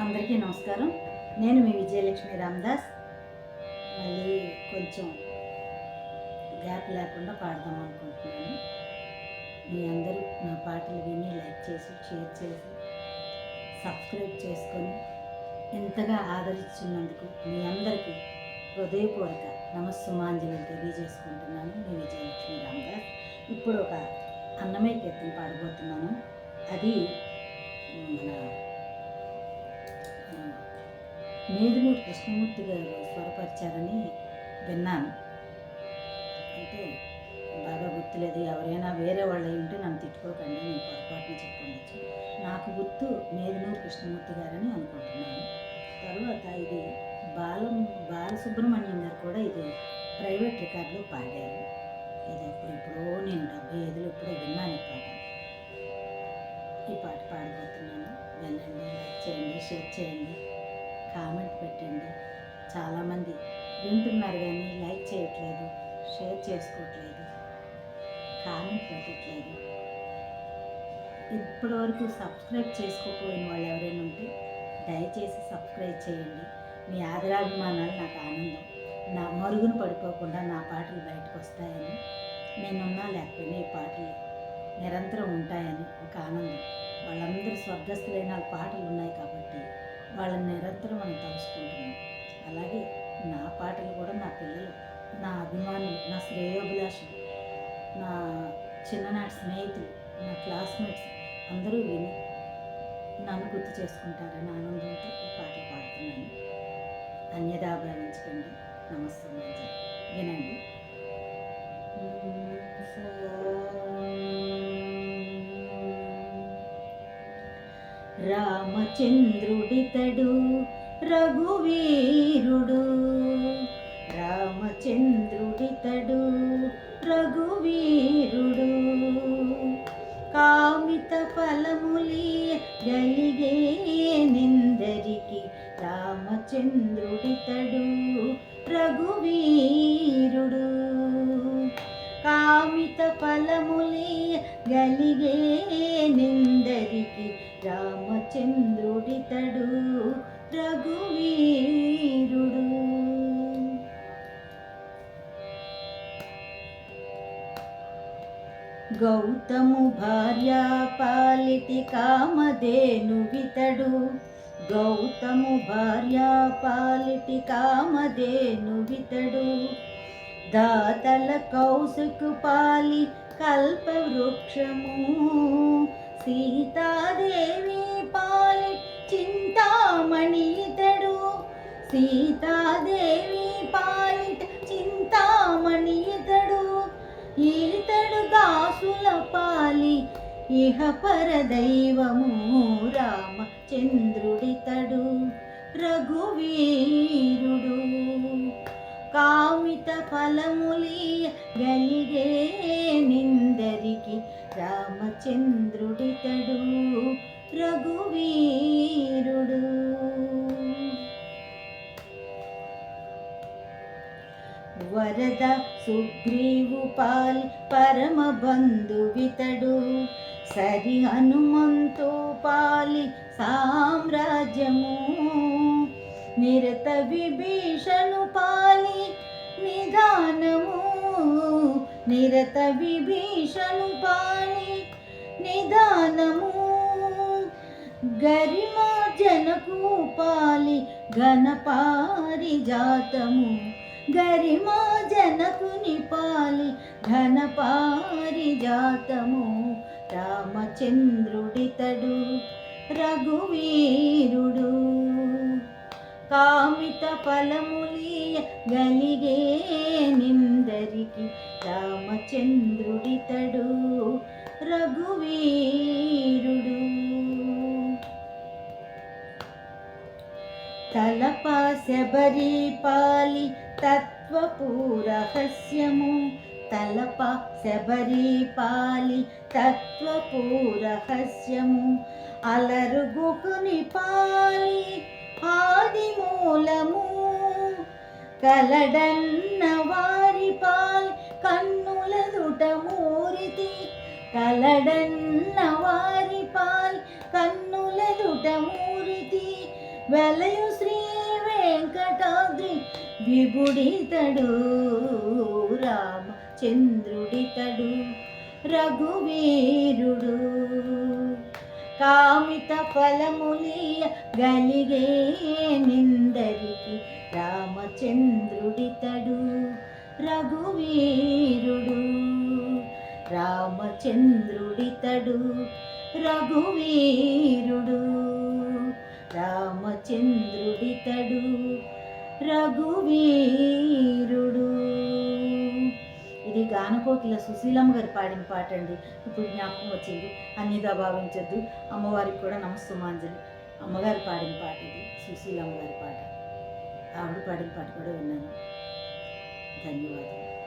అందరికీ నమస్కారం. నేను మీ విజయలక్ష్మి రామదాస్. మళ్ళీ కొంచెం గ్యాప్ లేకుండా పాడదాం అనుకుంటున్నాను. మీ అందరూ నా పాటలు విని లైక్ చేసి షేర్ చేసి సబ్స్క్రైబ్ చేసుకొని ఎంతగా ఆదరిస్తున్నందుకు మీ అందరికీ హృదయపూర్వక నమస్సుమాంజలి తెలియజేసుకుంటున్నాను. మీ విజయలక్ష్మి రామదాస్. ఇప్పుడు ఒక అన్నమయ్య కీర్తన పాడబోతున్నాను. అది మన నేదులూరు కృష్ణమూర్తి గారు స్వరపరిచారని విన్నాను. అంటే బాగా గుర్తులేదు ఎవరైనా వేరే వాళ్ళు అయి ఉంటే నన్ను తిట్టుకోకండి నేను పొరపాటున చెప్పుకోవచ్చు నాకు గుర్తు నేదులూరు కృష్ణమూర్తి గారని అనుకుంటున్నాను. తర్వాత ఇది బాలం బాలసుబ్రహ్మణ్యం గారు కూడా ఇది ప్రైవేట్ రికార్డులో పాడారు. ఇది ఎప్పుడు ఎప్పుడో నేను డెబ్బై ఐదులో ఎప్పుడో విన్నాను ఈ పాట. ఈ పాట పాడబోతున్నాను. వెళ్ళండి లైక్ చేయండి షేర్ చేయండి. కామెంట్ పెట్టండి. చాలామంది వింటున్నారు కానీ లైక్ చేయట్లేదు షేర్ చేసుకోవట్లేదు కామెంట్ పెట్టట్లేదు. ఇప్పటివరకు సబ్స్క్రైబ్ చేసుకోకపోయిన వాళ్ళు ఎవరైనా ఉంటే దయచేసి సబ్స్క్రైబ్ చేయండి. మీ ఆదరాభిమానాలు నాకు ఆనందం. నా మరుగున పడిపోకుండా నా పాటలు బయటకు వస్తాయని నేనున్నా లేకపోయినా ఈ పాటలు నిరంతరం ఉంటాయని ఒక ఆనందం. వాళ్ళందరూ స్వర్గస్థులైన పాటలు ఉన్నాయి కాబట్టి వాళ్ళని నిరంతరం మనం తలుసుకుంటున్నాం అలాగే నా పాటలు కూడా నా పిల్లలు నా అభిమానులు నా శ్రేయోభిలాషులు నా చిన్ననాటి స్నేహితులు నా క్లాస్మేట్స్ అందరూ విని నన్ను గుర్తు చేసుకుంటారని ఆనందంతో ఈ పాటలు పాడుతున్నాను. అన్యదా భావించకండి. నమస్తే వినండి. రామచంద్రుడితడు రఘువీరుడు. రామచంద్రుడితడు రఘువీరుడు. కామిత ఫలములి గలిగే నిందరికి రామచంద్రుడితడు రఘువీరుడు. కామిత ఫలములి గలిగే నింద నిందరికి రామచంద్రుడితడు రఘువీరుడు. గౌతము భార్య పాలిటి కామధేను వితడు గౌతము భార్య పాలిటి కామధేను వితడు దాతల కౌశకు పాలి కల్పవృక్షము. సీతాదేవి పాలి చింతామణి ఇతడు. సీతాదేవి పాలిట చింతామణి ఇతడు. ఈతడు దాసుల పాలి ఇహ పరదైవము రామచంద్రుడితడు. రఘువీరుడు కామిత ఫలములి గలిగే నిందరికి రామచంద్రుడితడు రఘువీరుడు. వరద సుగ్రీవు పాల్ పరమ బంధువితడు సరి హనుమంతో పాలి సామ్రాజ్యము నిరత విభీషణు పాలి నిధానము నిరత విభీషణు పాలి నిధానము గరిమా జనకు పాలి ఘనపారిజాతము గరిమా జనకుని పాలి ఘనపారిజాతము రామచంద్రుడితడు రఘువీరుడు. కామిత ఫలములీయ గలిగే నిందరికి రామచంద్రుడితడు రఘువీరుడు. తలప శబరి పాలి తత్వపూరహస్యము తలప శబరి పాలి తత్వపూరహస్యము అలరుగుకుని పాలి ఆది మూలము కలడన్న వారి పాల్ కన్నుల దుట మూరితి. కలడన్న వారి పాల్ కన్నుల దుట మూరితి. వెలయు శ్రీ వెంకటాద్రి విభుడితడు రామచంద్రుడితడు రఘువీరుడు. కామిత ఫలములియ గలిగే నిందరికి రామచంద్రుడితడు రఘువీరుడు. రామచంద్రుడితడు రఘువీరుడు. రామచంద్రుడితడు రఘువీరుడు. దానకోకిల సుశీలమ్మ గారు పాడిన పాట అండి. ఇప్పుడు జ్ఞాపకం వచ్చింది. అన్నిగా భావించొద్దు. అమ్మవారికి కూడా నమస్తమాంజలి అమ్మగారు పాడిన పాట ఇది. సుశీలమ్మ గారి పాట. ఆవిడ పాడిన పాట కూడా విన్నాను. ధన్యవాదాలు.